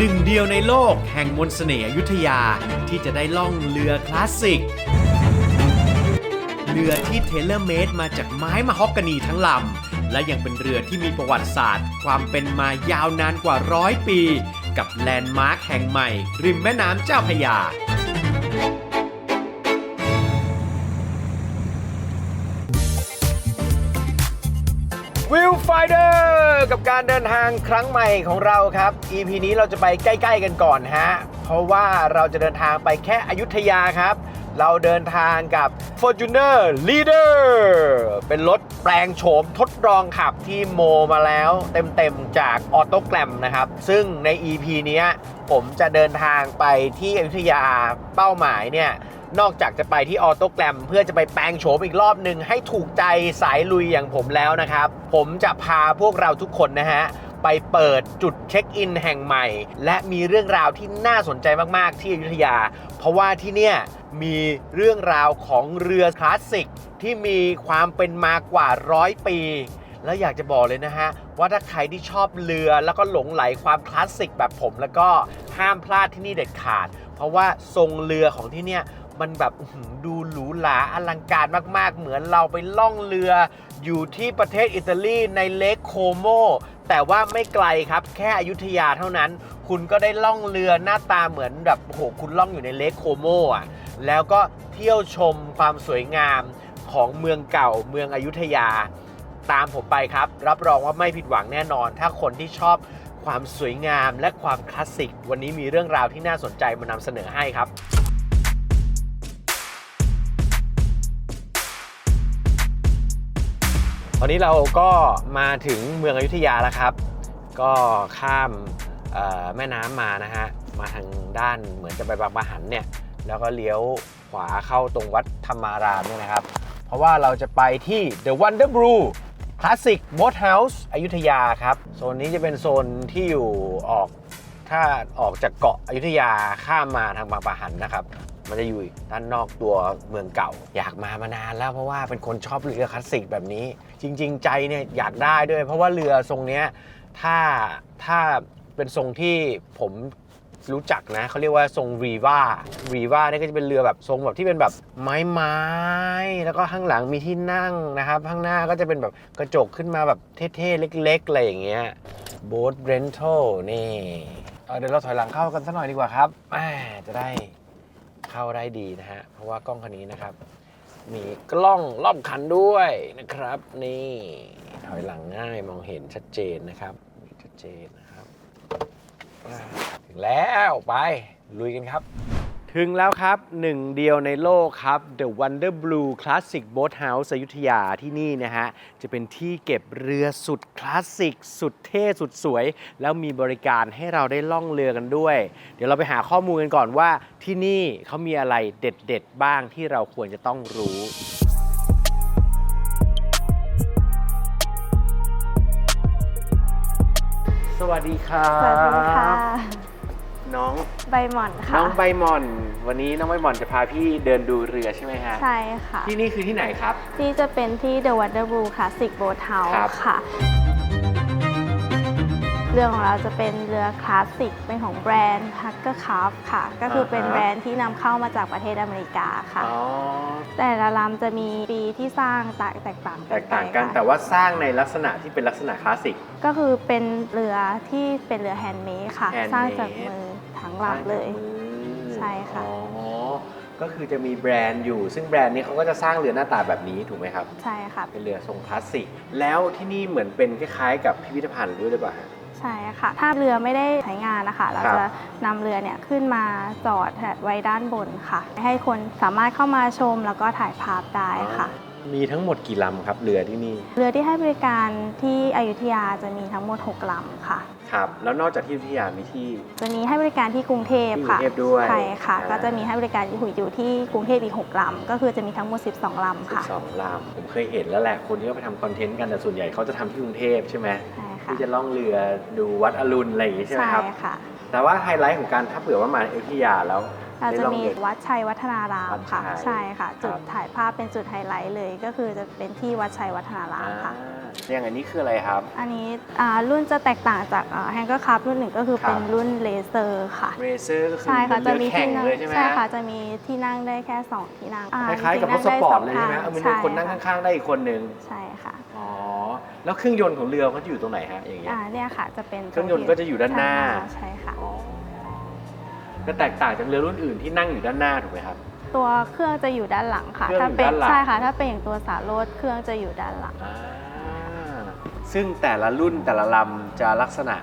หนึ่งเดียวในโลกแห่งมนต์เสน่ห์อยุธยาที่จะได้ล่องเรือคลาสสิก เรือที่เทเลอร์เมดมาจากไม้มะฮอกกานีทั้งลำ และยังเป็นเรือที่มีประวัติศาสตร์ ความเป็นมายาวนานกว่าร้อยปี กับแลนด์มาร์คแห่งใหม่ ริมแม่น้ำเจ้าพระยา วิวไฟเดอร์กับการเดินทางครั้งใหม่ของเราครับ EP นี้เราจะไปใกล้ ๆ กันก่อนฮะ เพราะว่าเราจะเดินทางไปแค่อยุธยาครับ เราเดินทางกับ Fortuner Leader เป็นรถแปลงโฉมทดลองขับที่โมมาแล้วเต็ม ๆ จากออโตแกรมนะครับ ซึ่งใน EP นี้ผมจะเดินทางไปที่อยุธยาเป้าหมายเนี่ย นอกจากจะไปที่ออโตแกรม เพื่อจะไปแปลงโฉมอีกรอบหนึ่งให้ถูกใจสายลุยอย่างผมแล้วนะครับ ผมจะพาพวกเราทุกคนนะฮะไปเปิดจุดเช็คอินแห่งใหม่ และมีเรื่องราวที่น่าสนใจมาก ๆ ที่อยุธยา เพราะว่าที่เนี่ยมีเรื่องราวของเรือคลาสสิกที่มีความเป็นมากว่าร้อยปี แล้วอยากจะบอกเลยนะฮะ ว่าถ้าใครที่ชอบเรือแล้วก็หลงไหลความคลาสสิกแบบผมแล้วก็ห้ามพลาดที่นี่เด็ดขาด เพราะว่าทรงเรือของที่เนี่ย มันแบบดูหรูหราอลังการมาก ๆ เหมือนเราไปล่องเรือ อยู่ที่ประเทศอิตาลีในเลคโคโมแต่ว่าไม่ไกลครับ แค่อยุธยาเท่านั้น คุณก็ได้ล่องเรือหน้าตาเหมือนแบบโอ้โหคุณล่องอยู่ในเลคโคโมอะแล้วก็เที่ยวชมความสวยงามของเมืองเก่าเมืองอยุธยา ตามผมไปครับ รับรองว่าไม่ผิดหวังแน่นอน ถ้าคนที่ชอบความสวยงามและความคลาสสิก วันนี้มีเรื่องราวที่น่าสนใจมานำเสนอให้ครับ ตอนนี้เราก็มาถึงเมืองอยุธยาแล้วครับ ก็ข้ามแม่น้ำมานะฮะ มาทางด้านเหมือนจะไปบางปะหันเนี่ย แล้วก็เลี้ยวขวาเข้าตรงวัดธรรมารามเนี่ยนะครับ เพราะว่าเราจะไปที่ The Wonder Brew Classic Boat House อยุธยาครับ โซนนี้จะเป็นโซนที่อยู่ออกถ้าออกจากเกาะอยุธยาข้ามมาทางบางปะหันนะครับ มันจะอยู่ด้านนอกตัวเมืองเก่า อยากมามานานแล้วเพราะว่าเป็นคนชอบเรือคลาสสิกแบบนี้ จริง ๆ ใจเนี่ยอยากได้ด้วย เพราะว่าเรือทรงเนี้ยถ้าถ้าเป็นทรงที่ผมรู้จักนะเขาเรียกว่าทรงรีวารีวาเนี่ยก็จะเป็นเรือแบบทรงแบบที่เป็นแบบไม้ไม้แล้วก็ข้างหลังมีที่นั่งนะครับ ข้างหน้าก็จะเป็นแบบกระจกขึ้นมาแบบเท่ๆเล็กๆอะไรอย่างเงี้ยโบ๊ทเรนทัลนี่เเดี๋ยวเราถอยหลังเข้ากันสักหน่อยดีกว่าครับจะได้เข้าได้ดีนะฮะเพราะว่ากล้องคันนี้นะครับ มีกล้องรอบคันด้วยนะครับ นี่ถอยหลังง่ายมองเห็นชัดเจนนะครับ ชัดเจนนะครับ ถึงแล้วไปลุยกันครับ ถึงแล้วครับหนึ่งเดียวในโลกครับ The Wonder Blue Classic Boat House อยุธยาที่นี่นะฮะ จะเป็นที่เก็บเรือสุดคลาสสิก สุดเท่สุดสวย แล้วมีบริการให้เราได้ล่องเรือกันด้วย เดี๋ยวเราไปหาข้อมูลกันก่อนว่าที่นี่เขามีอะไรเด็ดๆ บ้างที่เราควรจะต้องรู้สวัสดีครับ สวัสดีค่ะ น้องใบหม่อนค่ะ น้องใบหมอน วันนี้น้องใบหมอนจะพาพี่เดินดูเรือใช่ไหมฮะใช่ค่ะ ที่นี่คือที่ไหนครับ ที่จะเป็นที่ The Wonder Blue Classic Boat House ครับ ค่ะ เรือของเราจะเป็นเรือคลาสสิกเป็นของแบรนด์ Hacker Craft ค่ะ ก็คือเป็นอ่าฮะแบรนด์ที่นำเข้ามาจากประเทศอเมริกาค่ะ อ๋อแต่ละลำจะมีปีที่สร้างแตกแตกต่างแตกต่างกันไปค่ะแต่ว่าสร้างในลักษณะที่เป็นลักษณะคลาสสิก ก็คือเป็นเรือที่เป็นเรือแฮนด์เมดค่ะ handmade สร้างจากมือ ทั้งลำเลย ใช่ค่ะ อ๋อ ก็คือจะมีแบรนด์อยู่ ซึ่งแบรนด์นี้เขาก็จะสร้างเรือหน้าตาแบบนี้ถูกไหมครับ ใช่ค่ะ เป็นเรือทรงคลาสสิก แล้วที่นี่เหมือนเป็นคล้ายๆ กับพิพิธภัณฑ์ด้วยหรือเปล่าฮะ ใช่ค่ะ ถ้าเรือไม่ได้ใช้งานนะคะ เราครับจะนำเรือเนี่ยขึ้นมาจอดไว้ด้านบนค่ะ ให้คนสามารถเข้ามาชมแล้วก็ถ่ายภาพได้ค่ะ มีทั้งหมดกี่ลำครับเรือที่นี่ เรือที่ให้บริการที่อยุธยาจะมีทั้งหมด 6 ลำค่ะ ครับ แล้วนอกจากที่อยุธยามีที่ จะมีให้บริการที่กรุงเทพค่ะที่กรุงเทพด้วยใช่ค่ะ อ่า ก็จะมีให้บริการอยู่อยู่ที่กรุงเทพอีก 6 ลำ ก็คือจะมีทั้งหมด 12 ลำค่ะ12ลำผมเคยเห็นแล้วแหละคนที่เขาไปทำคอนเทนต์กันแต่ส่วนใหญ่เขาจะทำที่กรุงเทพใช่ไหมใช่ค่ะที่จะล่องเรือดูวัดอรุณอะไรอย่างงี้ใช่ไหมใช่ครับ ค่ะ แต่ว่าไฮไลท์ของการถ้าเผื่อว่ามาอยุธยาแล้ว เราจะมีได้ลองเดินวัดชัยวัฒนารามวัดชัค่ะยใช่ค่ะ จุดครับถ่ายภาพเป็นจุดไฮไลท์เลย ก็คือจะเป็นที่วัดชัยวัฒนารามค่ะอ่าอย่างอันนี้คืออะไรครับ อันนี้อ่ารุ่นจะแตกต่างจากแฮงเกอร์คัพรุ่นหนึ่งก็คือครับเป็นรุ่นเลเซอร์ค่ะเรเซอร์ก็คือใช่ค่ะเป็จะนเรือมีแข่ที่งนั่งเลยใช่ไหมใช่ฮค่ะจะมีที่นั่งได้แค่ 2 ที่นั่งอ่คล้ายๆกับรถสจงๆปอร์ตนั่เลยงใช่ไหมด้เอามันมีใช่คนนั่งค่ะข้างๆได้อีกคนหนึ่งใช่ค่ะอ๋อแล้วเครื่องยนต์ของเรือเขาจะอยู่ตรงไหนฮะอย่างเงี้ยอ่าเนี่ยค่ะจะเป็นเครื่องยนต์ก็จะอยู่ด้านหน้าใช่ค่ะ อ๋อก็แตกต่างจากเรือรุ่นอื่นที่นั่งอยู่ด้านหน้าถูกไหมครับ ตัวเครื่องจะอยู่ด้านหลังค่ะ เครื่องถ้าอยู่เป็นด้านหลัง ใช่ค่ะ ถ้าเป็นอย่างตัวสาโรดเครื่องจะอยู่ด้านหลัง อ่าซึ่งแต่ละรุ่นแต่ละลำจะลักษณะ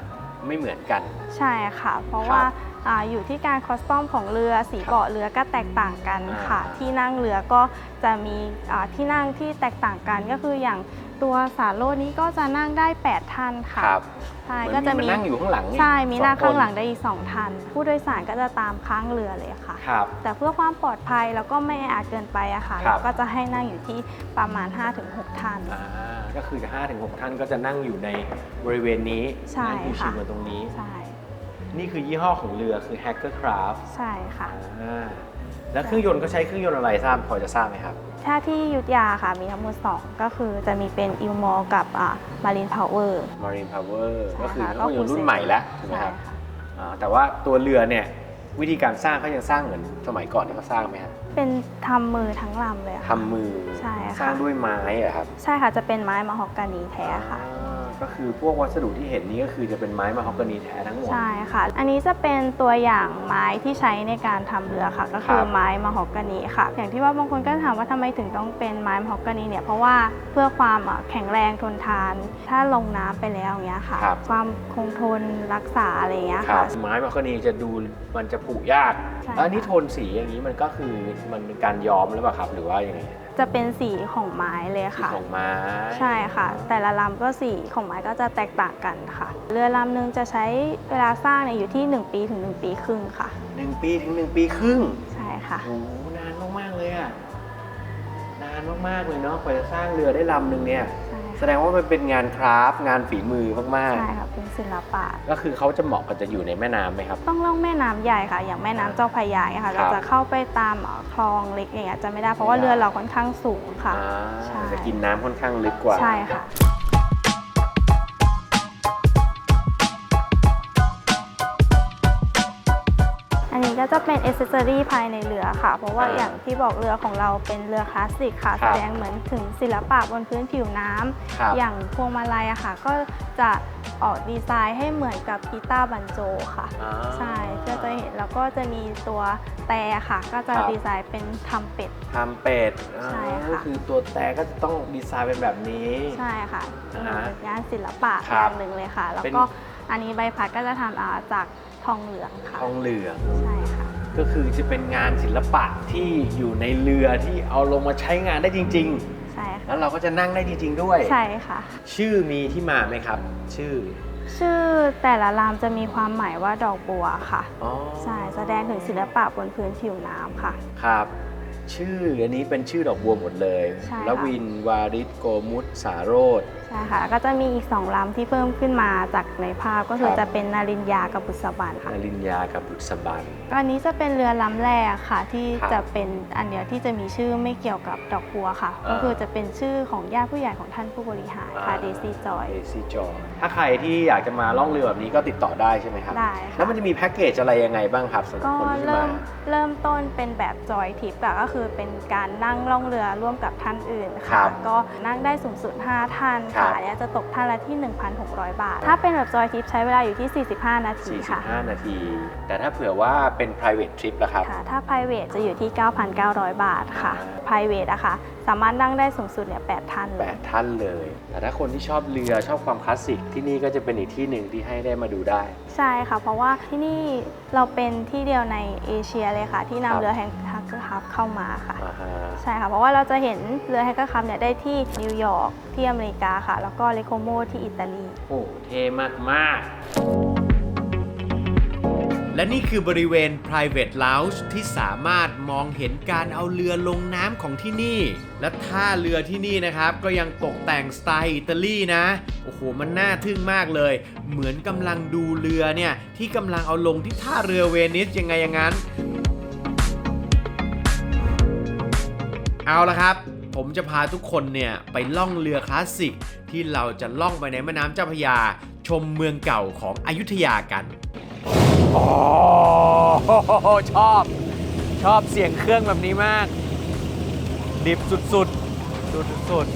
ไม่เหมือนกัน ใช่ค่ะ เพราะครับว่าอาอยู่ที่การคอสตอมของเรือสีเบาะเรือก็แตกต่างกันค่ะ อ่า ที่นั่งเรือก็จะมีอ่าที่นั่งที่แตกต่างกันก็คืออย่าง ตัวสาโรดนี้ก็จะนั่งได้ 8 ท่านค่ะครับใช่เหมือนก็จะมีมีมานั่งอยู่ข้างหลังอีกใช่มีนั่งสอข้างหลังคได้อีก 2ท่านผู้โดยสารก็จะตามข้างเรือเลยค่ะ ครับ แต่เพื่อความปลอดภัยแล้วก็ไม่แออัดเกินไปอะค่ะครัเราบก็จะให้นั่งอยู่ที่ประมาณ 5-6 ท่าน อ่าก็คือจะ5ถึง6ท่านก็จะนั่งอยู่ในบริเวณนี้ใช่นั่งอยู่ชิค่ะวกันตรงนี้ ใช่นี่คือยี่ห้อของเรือคือ Hacker Craft ใช่ค่ะ อ่า แล้วเครื่องยนต์ก็ใช้เครื่องยนต์อะไรทราบพอจะทราบไหมครับ ถ้าที่อยุทธยาค่ะมีทั้งหมด 2 ก็คือจะมีเป็นอิลมอกับมารินพาวเวอร์ Marine Power ใช่ก็คือค่ะเครื่องยนต์รุ่นก็คือใหม่แล้วถูกไหมใช่ครับค่ะอ่าแต่ว่าตัวเรือเนี่ยวิธีการสร้างเขายังสร้างเหมือนสมัยก่อนที่เขาสร้างไหมครับเป็นทำมือทั้งลำเลยค่ะทำมือใช่ค่ะสร้างด้วยไม้เหรอะครับ ใช่ค่ะจะเป็นไม้มะฮอกกานีแท้ค่ะอ่า ก็คือพวกวัสดุที่เห็นนี้ก็คือจะเป็นไม้มะฮอกกานีแท้ทั้งหมด ใช่ค่ะ อันนี้จะเป็นตัวอย่างไม้ที่ใช้ในการทำเรือค่ะ ก็คือครับ ไม้มะฮอกกานีค่ะ อย่างที่ว่าบางคนก็ถามว่าทำไมถึงต้องเป็นไม้มะฮอกกานีเนี่ยเพราะว่าเพื่อความอะแข็งแรงทนทาน ถ้าลงน้ำไปแล้วอย่างเงี้ยค่ะ ครับ ความคงทนรักษาอะไรอย่างเงี้ยครัค่ะ บไม้มะฮอกกานีจะดูมันจะผุยากใช่ แล้วอันนี้ค่ะโทนสีอย่างนี้มันก็คือมันเป็นการย้อมหรือเปล่าครับ หรือว่ายังไง จะเป็นสีของไม้เลยสีค่ะ ของไม้ใช่ค่ะ แต่ละลำก็สีของไม้ก็จะแตกต่างกันค่ะ เรือลำหนึ่งจะใช้เวลาสร้างเนี่ยอยู่ที่ 1 ปีถึง 1 ปีครึ่งค่ะ หนึ่งปีถึงหนึ่งปีครึ่งใช่ค่ะ โอ้โหนานมากๆเลยอะนานมากๆเลยเนาะกว่าจะสร้างเรือได้ลำหนึ่งเนี่ยใช่แสค่ะ ดงว่ามันเป็นงานคราฟต์งานฝีมือมากใช่ค่ะเป็นศิลปะ ๆ ก็คือเขาจะเหมาะกับจะอยู่ในแม่น้ำไหมครับ ต้องล่องแม่น้ำใหญ่ค่ะ อย่างแม่น้ำเจ้าพระยาเนี่ยค่ะ ครัเราบจะเข้าไปตามเอ่อคลองเล็กอย่างเงี้ยจะไม่ได้เพราะว่าไม่ได้ เรือเราค่อนข้างสูงค่ะ อ่าใช่ จะกินน้ำค่อนข้างลึกกว่า ใช่ค่ะ ก็จะเป็นเอเซอรี่ภายในเรือค่ะ เพราะว่าอ่าอย่างที่บอกเรือของเราเป็นเรือคลาสสิกค่ะคแสรับดงเหมือนถึงศิลปะบนพื้นผิวน้ำครับอย่างพวงมาลัยอะค่ะ ก็จะออกดีไซน์ให้เหมือนกับกีตาร์บันโจค่ะอ่าใช่ก็จะเห็นแล้วก็จะมีตัวแต่ค่ะ ก็จะครับดีไซน์เป็นทำเป็ดทำเป็ดใช่ค่ะก็คือตัวแต่ก็จะต้องดีไซน์เป็นแบบนี้ ใช่ค่ะอ่าฮะเป็นงานศิลปะครัอบย่างหนึ่งเลยค่ะ แล้วเป็นก็อันนี้ใบพัดก็จะทำอ่าจาก ทองเหลืองค่ะ ทองเหลือง ใช่ค่ะ ก็คือจะเป็นงานศิลปะที่อยู่ในเรือที่เอาลงมาใช้งานได้จริง ใช่ๆแล้ค่ะวเราก็จะนั่งได้จริง ๆ ด้วย ใช่ค่ะ ชื่อมีที่มาไหมครับ ชื่อชื่อแต่ละลามจะมีความหมายว่าดอกบัวค่ะ อ๋อใช่ แสดงถึงศิลปะบนพื้นผิวน้ำค่ะ ครับ ชื่ออันนี้เป็นชื่อดอกบัวหมดเลยใช่ค่ะ ละวินวาริศโกมุตสาโรธใช่ค่ะก็จะมีอีกสองลำที่เพิ่มขึ้นมาจากในภาพก็คือครับ จะเป็นนารินยากับบุษบันค่ะนรินยากับบุษบันก็อันนี้จะเป็นเรือลำแรกค่ะ ที่ครับจะเป็นอันเดียวที่จะมีชื่อไม่เกี่ยวกับดอกบัวค่ะ อ่าก็คือจะเป็นชื่อของญาติผู้ใหญ่ของท่านผู้บริหารค่ะเดซี่จอยเดซี่จอยถ้าใครที่อยากจะมาล่องเรือแบบนี้ก็ติดต่อได้ใช่ไหมครับ ได้แล้วค่ะมันจะมีแพ็กเกจอะไรยังไงบ้างครับสำหรับก็คนที่เริ่มาม เริ่มต้นเป็นแบบจอยทิปอะก็คือเป็นการนั่งล่องเรือร่วมกับท่านอื่นครัค่ะ บก็นั่งได้สูงสุด 5 ท่านครัค่ะบอันนี้จะตกท่านละที่ 1,600 บาท ถ้าเป็นแบบจอยทิปใช้เวลาอยู่ที่ 45 นาทีค่ะ 45 นาที แต่ถ้าเผื่อว่าเป็น private trip ล่ะครับค่ะ ถ้า private จะอยู่ที่ 9,900 บาทค่ะอ่า private อะค่ะสามารถนั่งได้สูงสุดเนี่ย8ท่านเลย8ท่านเลย แต่ถ้าคนที่ชอบเรือชอบความคลาสสิกที่นี่ก็จะเป็นอีกที่หนึ่งที่ให้ได้มาดูได้ ใช่ค่ะ เพราะว่าที่นี่เราเป็นที่เดียวในเอเชียเลยค่ะ ที่ครับนำเรือแฮงฮักเก อร์ฮับเข้ามาค่ะ อ่าฮะใช่ค่ะ เพราะว่าเราจะเห็นเรือแฮกเกอร์คัพเนี่ยได้ที่นิวยอร์กที่อเมริกาค่ะ แล้วก็เลโคโมที่อิตาลี โอ้เท่มากมากและนี่คือบริเวณ private lounge ที่สามารถมองเห็นการเอาเรือลงน้ำของที่นี่ และท่าเรือที่นี่นะครับ ก็ยังตกแต่งสไตล์อิตาลีนะ โอ้โห มันน่าทึ่งมากเลย เหมือนกำลังดูเรือเนี่ย ที่กำลังเอาลงที่ท่าเรือเวนิสยังไงอย่างนั้น เอาละครับ ผมจะพาทุกคนเนี่ยไปล่องเรือคลาสสิก ที่เราจะล่องไปในแม่น้ำเจ้าพระยา ชมเมืองเก่าของอยุธยากันอ๋อชอบ ชอบเสียงเครื่องแบบนี้มาก ดิบสุดๆ สุดสุด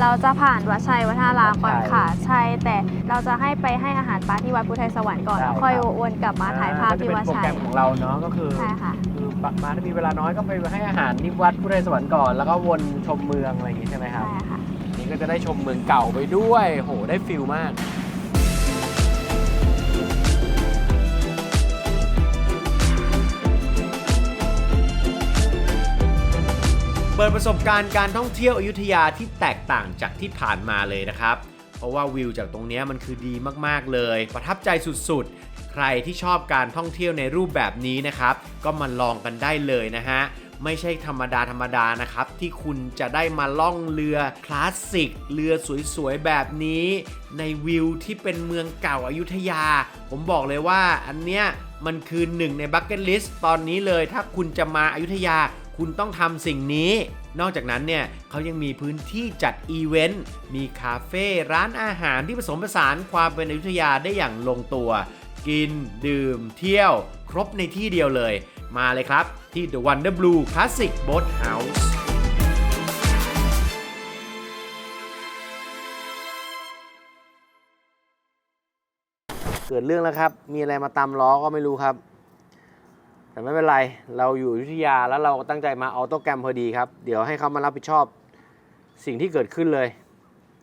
เราจะผ่านวัดชัยวัฒนารามก่อนวัดชัยค่ะ ใช่แต่เราจะให้ไปให้อาหารปลาที่วัดพุทธไทยสวรรค์ก่อนได้แล้วค่อยครับวนกลับมาๆถ่ายภาพก็จะที่เป็นวัดโปรชัแกรยมของเราเนาะก็คือ ใช่ค่ะคือ มาถ้ามีเวลาน้อยก็ไปให้อาหารที่วัดพุทธไทยสวรรค์ก่อน แล้วก็วนชมเมืองอะไรอย่างงี้ใช่ไหมครับ ใช่ค่ะ นี่ก็จะได้ชมเมืองเก่าไปด้วย โห ได้ฟิลมาก เปิดประสบการณ์การท่องเที่ยวอยุธยาที่แตกต่างจากที่ผ่านมาเลยนะครับ เพราะว่าวิวจากตรงเนี้ยมันคือดีมากๆเลย ประทับใจสุดๆ ใครที่ชอบการท่องเที่ยวในรูปแบบนี้นะครับ ก็มาลองกันได้เลยนะฮะไม่ใช่ธรรมดาธรรมดานะครับ ที่คุณจะได้มาล่องเรือคลาสสิก เรือสวยๆ แบบนี้ ในวิวที่เป็นเมืองเก่าอายุทยา ผมบอกเลยว่าอันเนี้ยมันคือหนึ่งในบั c เก็ตลิสต์ตอนนี้เลย ถ้าคุณจะมาอายุทยา คุณต้องทำสิ่งนี้ นอกจากนั้นเนี่ยเขายังมีพื้นที่จัดอีเวนต์มีคาเฟ่ร้านอาหารที่ผสมผสานความเป็นอยุธยาได้อย่างลงตัว กิน ดื่ม เที่ยว ครบในที่เดียวเลย มาเลยครับที่ The Wonder Blue Classic Boat House เกิดเรื่องแล้วครับ มีอะไรมาตามล้อก็ไม่รู้ครับ แต่ไม่เป็นไร เราอยู่อยุธยาแล้วเราก็ตั้งใจมาออโต้แกรมพอดีครับ เดี๋ยวให้เขามารับผิดชอบสิ่งที่เกิดขึ้นเลย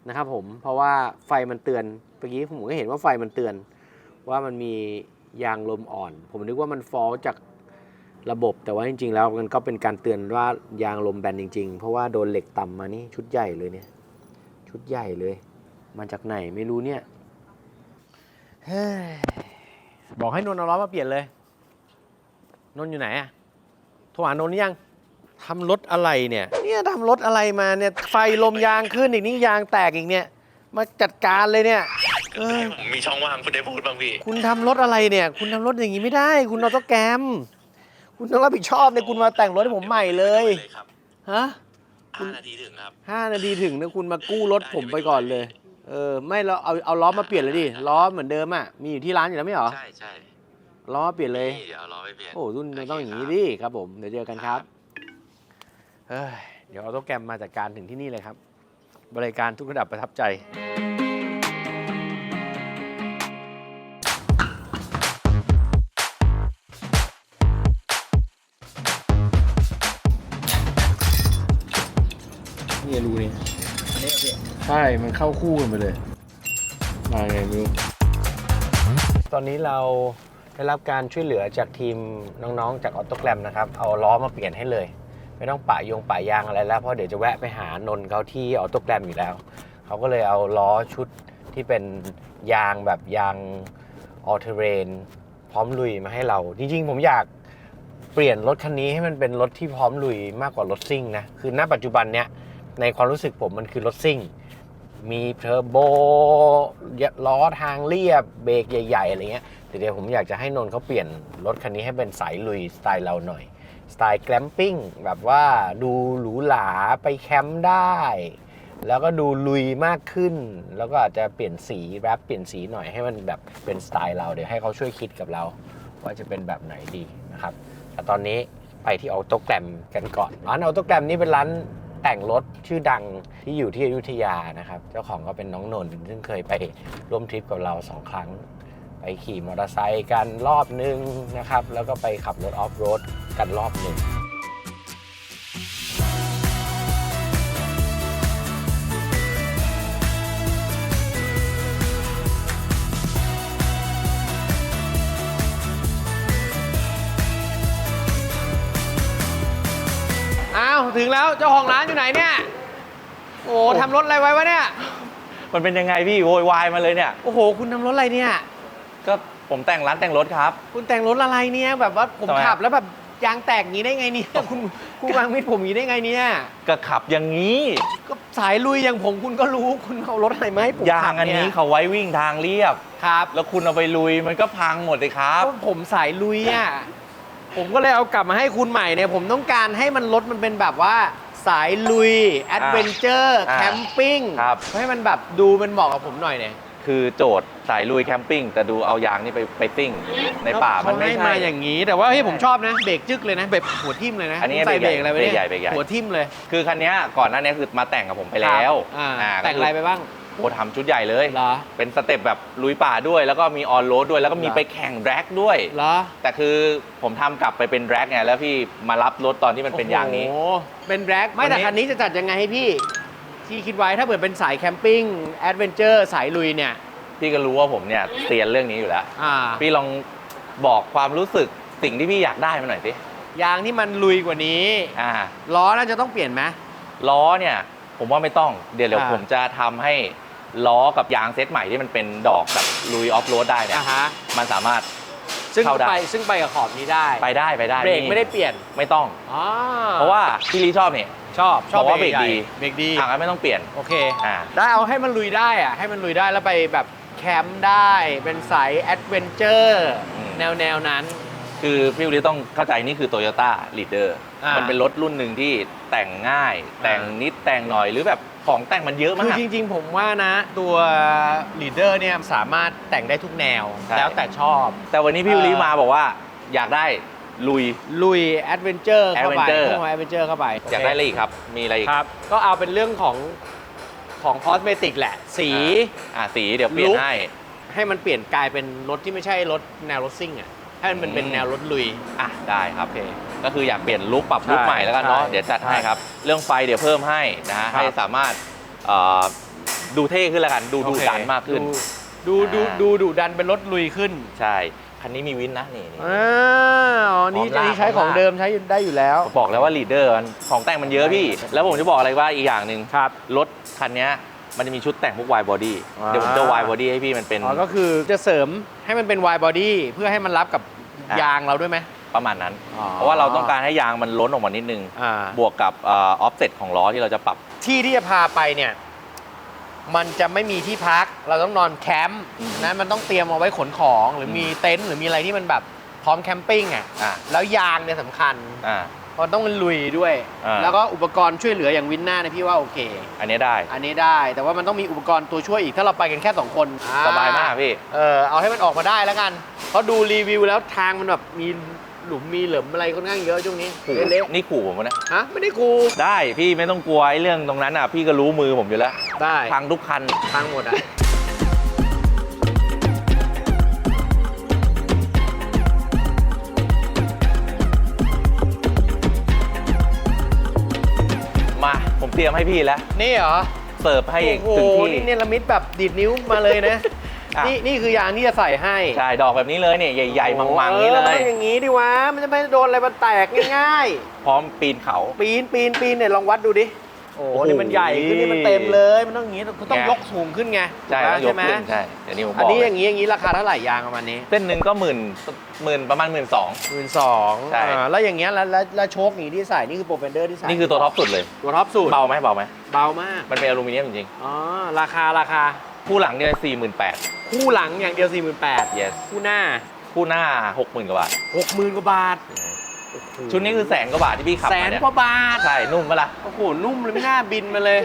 นะครับผม เพราะว่าไฟมันเตือน เมื่อกี้ผมก็เห็นว่าไฟมันเตือน ว่ามันมียางลมอ่อน ผมนึกว่ามันฟอลจากระบบแต่ว่าจริง ๆ แล้วมันก็เป็นการเตือนว่ายางลมแบนจริง ๆ เพราะว่าโดนเหล็กต่ำมานี่ชุดใหญ่เลยเนี่ย ชุดใหญ่เลย มาจากไหนไม่รู้เนี่ยบอกให้นนท์เอาล้อมาเปลี่ยนเลย นนอยู่ไหนอะโทรหานนยังทำรถอะไรเนี่ย เนี่ยทำรถอะไรมาเนี่ยไฟลมยางขึ้นอีกนี่ยางแตกอีกเนี่ย มาจัดการเลยเนี่ย เออ ผมมีช่องว่างคุณได้พูดบ้างพี่ คุณทำรถอะไรเนี่ย คุณทำรถอย่างนี้ไม่ได้ คุณเอาต้องแกรม คุณต้องรับผิดชอบเนี่ยคุณมาแต่งรถให้ผมใหม่เลยเลยครับฮะห้านาทีถึงครับ ห้านาทีถึงนะคุณมากู้รถผมไปก่อนเลย เออ ไม่เราเอาเอาล้อมาเปลี่ยนเลยดิล้อเหมือนเดิมอะมีอยู่ที่ร้านอยู่แล้วไม่เหรอใช่ใช่ล้อเปลี่ยนเลยนี่เดี๋ยวรอไปเปลี่ยนโอ้รุ่นต้องอย่างนี้โเคดิครับผมเดี๋ยวเจอกันครับเฮ้ยเดี๋ยวออโต้แกรมมาจัดการถึงที่นี่เลยครับ บริการทุกระดับประทับใจ ใช่ มันเข้าคู่กันไปเลย มาไงม่รู้ตอนนี้เราได้รับการช่วยเหลือจากทีมน้องๆ จากออโตแกรมนะครับ เอาล้อมาเปลี่ยนให้เลย ไม่ต้องปะยงปะยางอะไรแล้ว เพราะเดี๋ยวจะแวะไปหานนท์เขาที่ออโตแกรมอยู่แล้ว เขาก็เลยเอาล้อชุดที่เป็นยางแบบยางออเทเรนพร้อมลุยมาให้เรา จริงๆ ผมอยากเปลี่ยนรถคันนี้ให้มันเป็นรถที่พร้อมลุยมากกว่า รถซิ่งนะ คือณปัจจุบันเนี้ยในความรู้สึกผมมันคือรถซิ่ง มีเทอร์โบล้อทางเรียบเบรกใหญ่ ๆ อะไรเงี้ยเดี๋ยวผมอยากจะให้นนท์เขาเปลี่ยนรถคันนี้ให้เป็นสายลุยสไตล์เราหน่อย สไตล์แกลมปิ้งแบบว่าดูหรูหราไปแคมป์ได้ แล้วก็ดูลุยมากขึ้น แล้วก็อาจจะเปลี่ยนสีแรปเปลี่ยนสีหน่อยให้มันแบบเป็นสไตล์เราเดี๋ยวให้เขาช่วยคิดกับเรา ว่าจะเป็นแบบไหนดีนะครับแต่ตอนนี้ไปที่ออโตแกรมกันก่อนร้านออโตแกรมนี่เป็นร้าน แต่งรถชื่อดังที่อยู่ที่อยุธยานะครับ เจ้าของก็เป็นน้องนนท์ซึ่งเคยไปร่วมทริปกับเราสองครั้ง ไปขี่มอเตอร์ไซค์กันรอบนึงนะครับ แล้วก็ไปขับรถออฟโรดกันรอบหนึ่ง แล้วเจ้าของร้านอยู่ไหนเนี่ยโอ้ทำรถอะไรไว้วะเนี่ยมันเป็นยังไงพี่โวยวายมาเลยเนี่ย โอ้โห คุณทำรถอะไรเนี่ย ก็ผมแต่งร้านแต่งรถครับ คุณแต่งรถอะไรเนี่ยแบบว่าผมทำไมขับแล้วแบบยางแตกอย่างนี้ได้ไงเนี่ยคุณคุณวางมิดผมอย่างนี้ได้ไงเนี่ยก็ขับอย่างนี้ก็สายลุยอย่างผมคุณก็รู้คุณเอารถอะไรมาให้ผมยาขังบอันเยนี้เขาไว้วิ่งทางเรียบ ครับแล้วคุณเอาไปลุยมันก็พังหมดเลยครับ ก็ผมสายลุยอะ ผมก็เลยเอากลับมาให้คุณใหม่เนี่ย ผมต้องการให้มันรถมันเป็นแบบว่าสายลุย แอดเวนเจอร์ อ่าแคมปิ้ง ครับ ให้มันแบบดูมันเหมาะกับผมหน่อยเนี่ยคือโจทย์สายลุยแคมปิ้งแต่ดูเอายางนี่ไปไปซิ่งในป่ามันไม่เขให้ใช่ มาอย่างนี้ แต่ว่าเฮ้ยผมชอบนะ เบรกจึกเลยนะ เบรกหัวทิ่มเลยนะอันนี้ใส่เบรกอะไรไปเนี่ยเบรกใหญ่เบรกใหญ่ หัวทิ่มเลย คือคันเนี้ยก่อนหน้านี้คือมาแต่งกับผมไปแล้วอ่าอ่าแต่งอะไรไปบ้าง โอ้ทำชุดใหญ่เลย เหรอ เป็นสเต็ปแบบลุยป่าด้วย แล้วก็มีออนโรดด้วย แล้วก็มีเหรอไปแข่งแร็กด้วย เหรอแต่คือผมทำกลับไปเป็นแร็กไง แล้วพี่มารับรถตอนที่มันเป็นอย่างนี้ โอ้โหเป็นแร็กไม่วันนี้แต่คันนี้จะจัดยังไงให้พี่ ที่คิดไว้ถ้าเกิดเป็นสายแคมปิ้งแอดเวนเจอร์สายลุยเนี่ยพี่ก็รู้ว่าผมเนี่ยเตียนเรื่องนี้อยู่แล้ว อ่าพี่ลองบอกความรู้สึกสิ่งที่พี่อยากได้มาหน่อยสิ ยางที่มันลุยกว่านี้ อ่า ล้อน่าจะต้องเปลี่ยนไหม ล้อเนี่ย ผมว่าไม่ต้อง เดี๋ยวเดี๋ยวอ่า ผมจะทำให้ ล้อกับยางเซตใหม่ที่มันเป็นดอกแบบลุยออฟโรดได้เนี่ยอ่าฮะมันสามารถ ซึ่งเข้าได้ ไปซึ่งไปกับขอบนี้ได้ไปได้ไปได้เบรกนี่ไม่ได้เปลี่ยนไม่ต้องอ๋อเพราะว่าพี่ลีชอบเนี่ย ชอบชอบบอกว่าเบรกใหญ่ดี เบรกดีอะงั้นไม่ต้องเปลี่ยนโอเค อ่า ได้เอาให้มันลุยได้อะให้มันลุยได้แล้วไปแบบแคมป์ได้เป็นสายแอดเวนเจอร์อืม แนวแนวนั้น คือพี่ลีต้องเข้าใจนี่คือ Toyota Leader อ่ามัมันเป็นรถรุ่นหนึ่งที่แต่งง่าย แต่งอ่านินิดแต่งหน่อยหรือแบบ ของแต่งมันเยอะมาคือกจริงๆ ผมว่านะตัวลีดเดอร์เนี่ยสามารถแต่งได้ทุกแนว ใช่ แล้วแต่ชอบ แต่วันนี้พี่เอ่อลีมาบอกว่า อยากได้ลุย ลุยแอดเวนเจอร์เข้าไป Adventure เพิ่มแอดเวนเจอร์เข้าไปอยากได้อะไรอีกครับ มีอะไรอีกครับ ก็เอาเป็นเรื่องของของคอสเมติกแหละ สี อ่าสีเดี๋ยวเปลี่ยนลุค ให้ ให้มันเปลี่ยนกลายเป็นรถที่ไม่ใช่รถแนวรถซิ่งอะ ให้มันเป็นอืมแนวรถลุย อะได้ครับโอเคก็คืออยากเปลี่ยนลุคปรับลุคใช่ใหม่แล้วกันเนาะ ใช่เดี๋ยวจัดให้ใช่ครับ เรื่องไฟเดี๋ยวเพิ่มให้นะฮะ ครับให้สามารถเอ่อดูเท่ขึ้นแล้วกัน ดูดูโอเค ดันมากขึ้น ดูดูอ่าดูดูดันเป็นรถลุยขึ้นใช่ คันนี้มีวินนะนี่นี่ อ่าอ๋อนี่พร้อมลากจะใช้พขร้อองมลากเดิมใช้ได้อยู่แล้ว บอกแล้วว่าลีดเดอร์มันของแต่งมันเยอะพี่ แล้วผมจะบอกอะไรว่าอีกอย่างหนึ่งครับ รถคันเนี้ย มันจะมีชุดแต่งพวกวายบอดี้อ่า เดี๋ยวผมจะวายบอดี้ให้พี่มันเป็น อ๋อก็คือจะเสริมให้มันเป็นวายบอดี้เพื่อให้มันรับกับอะ ยางเราด้วยไหม ประมาณนั้น อ๋อ เพราะว่าเราต้องการให้ยางมันล้นออกมานิดนึง อ่าบวกกับออฟเซ็ตของล้อที่เราจะปรับ ที่ที่จะพาไปเนี่ย มันจะไม่มีที่พัก เราต้องนอนแคมป์อืมนั้นมันต้องเตรียมเอาไว้ขนของ หรืออม มีเต็นท์หรือมีอะไรที่มันแบบพร้อมแคมปิ้งอะอ่าแล้วยางเนี่ยสำคัญ อ่าเพ ราะต้องลุยด้วย อ่า แล้วก็อุปกรณ์ช่วยเหลืออย่างวินหน้าเนี่ยพี่ว่าโอเค อันนี้ได้ อันนี้ได้แต่ว่ามันต้องมีอุปกรณ์ตัวช่วยอีกถ้าเราไปกันแค่สองคนอ่สบายมากพี่ เออเอาให้มันออกมาได้แล้วกัน เพราะดูรีวิวแล้วทางมันแบบมีหลุมมีเหลิมอะไรค่อนข้างเยอะช่วงนี้เละนี่ขู่ผมวะเนะ ๆฮะไม่ได้กูได้พี่ไม่ต้องกลัวไอ้เรื่องตรงนั้นอะพี่ก็รู้มือผมอยู่แล้วได้พังทุกคัน ทางหมดอะ ผมเตรียมให้พี่แล้ว นี่เหรอเสิร์ฟให้โอ้โหถึงที่ นี่เนรมิตแบบดีดนิ้วมาเลยนะ อะ นี่นี่คือยางที่จะใส่ให้ใช่ดอกแบบนี้เลยเนี่ยใหญ่ๆมังๆนี้เลออมันยต้องอย่างนี้ดิวะ มันจะไม่โดนอะไรมันแตกง่ายพร้อมปีนเขา ๆ ปีนปีนปีนเนี่ยลองวัดดูดิ โอ้โหโอ้โหนี่มันใหญ่ขึ้นนี่มันเต็มเลย มันต้องอย่างนี้คุณต้องไงยกสูงขึ้นไงใช่ถูกต้ไหอมงยกขึ้นใช่เดี๋ยวนี้ผมบอันอกนี้เลอยย่างนี้อย่างนี้ราคาเท่าไหร่ยางประมาณนี้เส้นหนึ่งก็หมื่นหมื่นประมาณหมื่นสองหมื่นสองใช่แล้วอย่างเงี้ยแล้วแล้วแล้วโชคอย่างนี้ที่ใส่นี่คือโปรเฟนเดอร์ที่ใส่นี่คือตัวท็อปสุดเลยตัวท็อปสุดเบาไหมเบาไหมเบามากมันเป็นอลูมิเนียมจริงอ๋อราคาราคาๆคู่หลังเนี่ยสี่หมื่นแปดคู่หลังอย่างเดียว48,000 yes คู่หน้าคู่หน้าหกหมื่นกว่าบาท60,000กว่าบาท ชุดนี้คือแสนกว่าบาทที่พี่ขับแสมานเนี่ยกว่าบาทใช่นุ่มปะล่ะโอ้โหนุ่มเลยไม่น่าบินมาเลย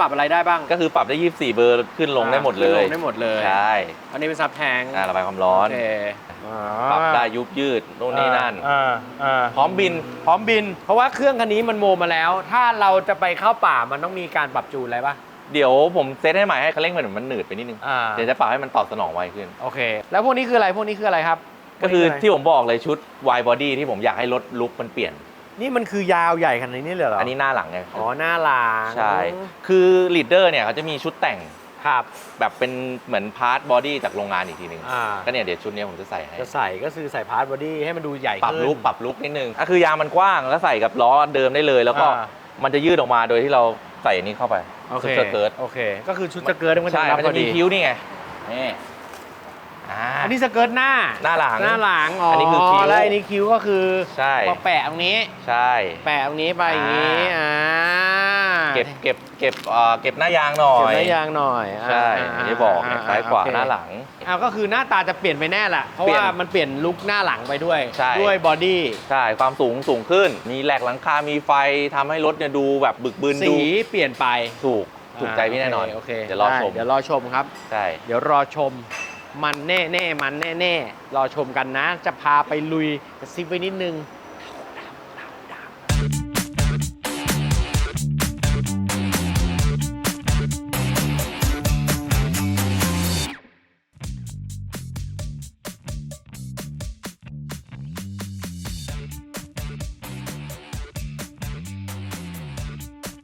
ปรับอะไรได้บ้างก็คือปรับได้ 24 เบอร์ขึ้นลงได้หมดเลยขึ้นลงได้หมดเลยใช่อันนี้เป็นซับแทงอ่าระบายความร้อนโอเค ปรับได้ยุบยืดนู่นนี่นั่น อ่าอ่าพร้อมบิน พร้อมบิน เพราะว่าเครื่องคันนี้มันโมมาแล้ว ถ้าเราจะไปเข้าป่ามันต้องมีการปรับจูนอะไรป่ะเดี๋ยวผมเซตให้ใหม่ให้คันเร่งมันมันหนืดไปนิดนึง อ่าเดี๋ยวจะปรับให้มันตอบสนองไวขึ้น โอเค แล้วพวกนี้คืออะไรพวกนี้คืออะไรครับ ก็คือพวกนี้ที่ผมบอกเลยชุด wide body ที่ผมอยากให้รถลุกมันเปลี่ยน นี่มันคือยาวใหญ่ขนาดนี้เลยเหรออัอันนี้หน้าหลังไงอ๋อหน้าหลังใช่คือลีดเดอร์เนี่ยเขาจะมีชุดแต่งครับ แบบเป็นเหมือนพาร์ทบอดี้จากโรงงานอีกทีหนึงอ่า ก็เนี่ยเดี๋ยวชุดเนี้ยผมจะใส่ให้ จะใส่ก็คือใส่พาร์ทบอดี้ให้มันดูใหญ่ปรับขึ้น ลุกปรับลุกนิดนึงก็คือยางมันกว้างแล้วใส่กับล้อเดิมได้เลย แล้วก็อ่า มันจะยืดออกมาโดยที่เราใส่อันนี้เข้าไปโอเคชุดสเกิร์ตโอเค ก็คือชุดสเกิร์ตมันจะใช่รับมันพจะอมีดีคิ้วนี่ไงนี่ อ่า อันนี้สเกิร์ตหน้า หน้าหลังหน้าหลังอ๋ออัอันนี้คือคิ้วแล้วอันนี้คิ้วก็คือใช่พอแปะตรงนี้ ใช่ แปะตรงนี้ไปอย่างนี้อ่าอ่าเก็บเก็บเก็บเอ่อเก็บหน้ายางหน่อเก็บย หน้ายางหน่อยใช่าอย่างที่บอกเนี่ยซ้ายขวาโอเคหน้าหลังอ่าก็คือหน้าตาจะเปลี่ยนไปแน่แหละเพราะเปลี่ยว่านมันเปลี่ยนลุคหน้าหลังไปด้วย ใช่ ด้วยบอดี้ ใช่ความสูงสูงขึ้น มีแหลกหลังคา มีไฟทำให้รถเนี่ยดูแบบบึกบึนสีดูเปลี่ยนไปถูกถูกใจพี่แน่นอนาโอเคเดี๋ยวรอไชมเดี๋ยวรอชมครับ ใช่ เดี๋ยวรอชม มันแน่แน่ๆมันแน่แน่ๆรอชมกันนะ จะพาไปลุยกระซิบไว้นิดนึง